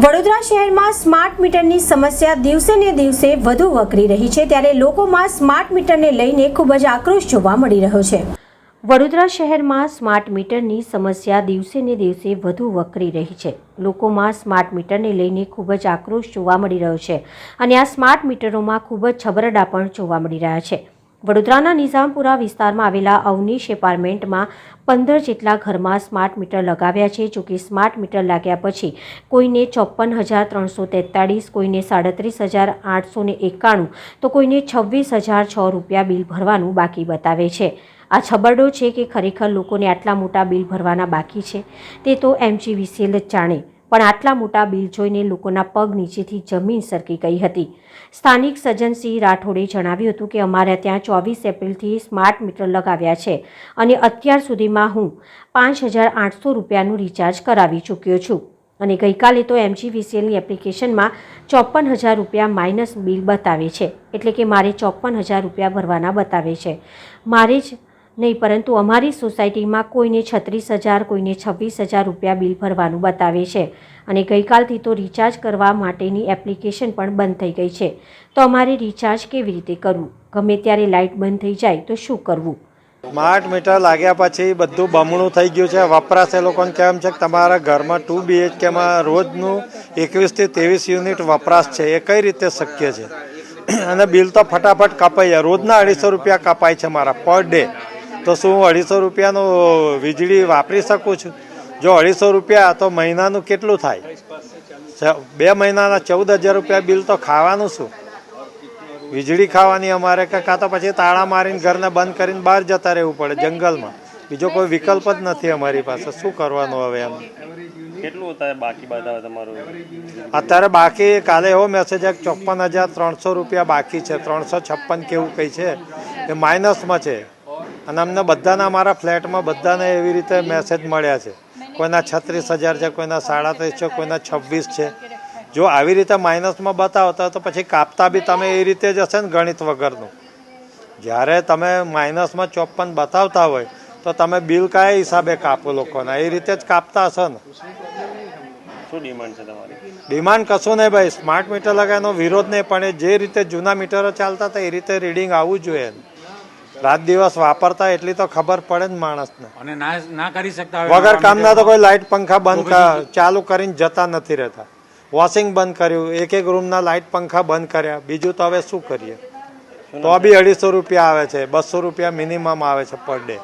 વડોદરા શહેરમાં સ્માર્ટ મીટરની સમસ્યા દિવસે ને દિવસે વધુ વકરી રહી છે ત્યારે લોકોમાં સ્માર્ટ મીટરને લઈને ખૂબ જ આક્રોશ જોવા મળી રહ્યો છે. વડોદરા શહેરમાં સ્માર્ટ મીટરની સમસ્યા દિવસે ને દિવસે વધુ વકરી રહી છે. લોકોમાં સ્માર્ટ મીટરને લઈને ખૂબ જ આક્રોશ જોવા મળી રહ્યો છે અને આ સ્માર્ટ મીટરોમાં ખૂબ જ છબરડા પણ જોવા મળી રહ્યા છે. વડોદરાના નિઝામપુરા વિસ્તારમાં આવેલા અવનીશ એપાર્ટમેન્ટમાં પંદર જેટલા ઘરમાં સ્માર્ટ મીટર લગાવ્યા છે. જોકે સ્માર્ટ મીટર લાગ્યા પછી કોઈને ચોપન હજાર ત્રણસો તેતાળીસ, કોઈને સાડત્રીસ હજાર આઠસો એકાણું, તો કોઈને છવ્વીસ હજાર છ રૂપિયા બિલ ભરવાનું બાકી બતાવે છે. આ છબરડો છે કે ખરેખર લોકોને આટલા મોટા બિલ ભરવાના બાકી છે? તે તો એમજીવીસીએલ જ જાણે. પણ આટલા મોટા બિલ જોઈને લોકોના પગ નીચેથી જમીન સરકી ગઈ હતી. સ્થાનિક સજ્જનસિંહ રાઠોડે જણાવ્યું હતું કે અમારે ત્યાં ચોવીસ એપ્રિલથી સ્માર્ટ મીટર લગાવ્યા છે અને અત્યાર સુધીમાં હું પાંચ હજાર આઠસો રૂપિયાનું રિચાર્જ કરાવી ચૂક્યો છું. અને ગઈકાલે તો એમજીવીસીએલની એપ્લિકેશનમાં ચોપન હજાર રૂપિયા માઇનસ બિલ બતાવે છે. એટલે કે મારે ચોપન હજાર રૂપિયા ભરવાના બતાવે છે. મારે જ નહીં, પરંતુ અમારી સોસાયટીમાં કોઈને છત્રીસ હજાર, કોઈને છવ્વીસ હજાર રૂપિયા બિલ ભરવાનું બતાવે છે અને ગઈકાલથી તો રિચાર્જ કરવા માટેની એપ્લિકેશન પણ બંધ થઈ ગઈ છે. તો અમારે રિચાર્જ કેવી રીતે કરવું? ગમે ત્યારે લાઇટ બંધ થઈ જાય તો શું કરવું? સ્માર્ટ મીટર લાગ્યા પછી બધું બમણું થઈ ગયું છે. વપરાશ એ લોકોને કેમ છે કે તમારા ઘરમાં ટુ બીએચકેમાં રોજનું એકવીસથી ત્રેવીસ યુનિટ વપરાશ છે. એ કઈ રીતે શક્ય છે? અને બિલ તો ફટાફટ કપાઈ જાય. રોજના અઢીસો રૂપિયા કપાય છે મારા પર ડે. તો શું હું અઢીસો રૂપિયાનું વીજળી વાપરી શકું છું? જો અઢીસો રૂપિયા તો મહિનાનું કેટલું થાય? બે મહિનાના ચૌદ હજાર રૂપિયા બિલ તો ખાવાનું શું? વીજળી ખાવાની અમારે કે કાં તો પછી તાળા મારીને ઘરને બંધ કરીને બહાર જતા રહેવું પડે જંગલમાં. બીજો કોઈ વિકલ્પ જ નથી અમારી પાસે. શું કરવાનું હવે એમ? કેટલું અત્યારે બાકી બતાવે તમારું? અત્યારે બાકી કાલે એવો મેસેજ કે ચોપન હજાર ત્રણસો રૂપિયા બાકી છે. ત્રણસો છપ્પન કેવું કંઈ છે? એ માઇનસમાં છે. અને અમને બધાના અમારા ફ્લેટમાં બધાને એવી રીતે મેસેજ મળ્યા છે. કોઈના છત્રીસ હજાર છે કોઈના સાડત્રીસ છે કોઈના છવ્વીસ છે. જો આવી રીતે માઇનસમાં બતાવતા તો પછી કાપતા બી તમે એ રીતે જ હશે ને ગણિત વગરનું. જ્યારે તમે માઇનસમાં ચોપન બતાવતા હોય તો તમે બિલ કયા હિસાબે કાપો લોકોના? એ રીતે જ કાપતા હશો ને. શું ડિમાન્ડ છે તમારી? ડિમાન્ડ કશું નહીં ભાઈ. સ્માર્ટ મીટર લગાવવાનો વિરોધ નહીં પણ એ જે રીતે જૂના મીટરો ચાલતા હતા એ રીતે રીડિંગ આવવું જોઈએ. રાત દિવસ વાપરતા એટલી તો ખબર પડે ને માણસને. અને ના ના કરી શકતા વગર કામના તો કોઈ લાઇટ પંખા બંધ ચાલુ કરીને જતા નથી રહેતા. વોશિંગ બંધ કર્યું એક એક રૂમના લાઇટ પંખા બંધ કર્યા. બીજું તો હવે શું કરીએ? તો બી અઢીસો રૂપિયા આવે છે બસો રૂપિયા મિનિમમ આવે છે પર ડે.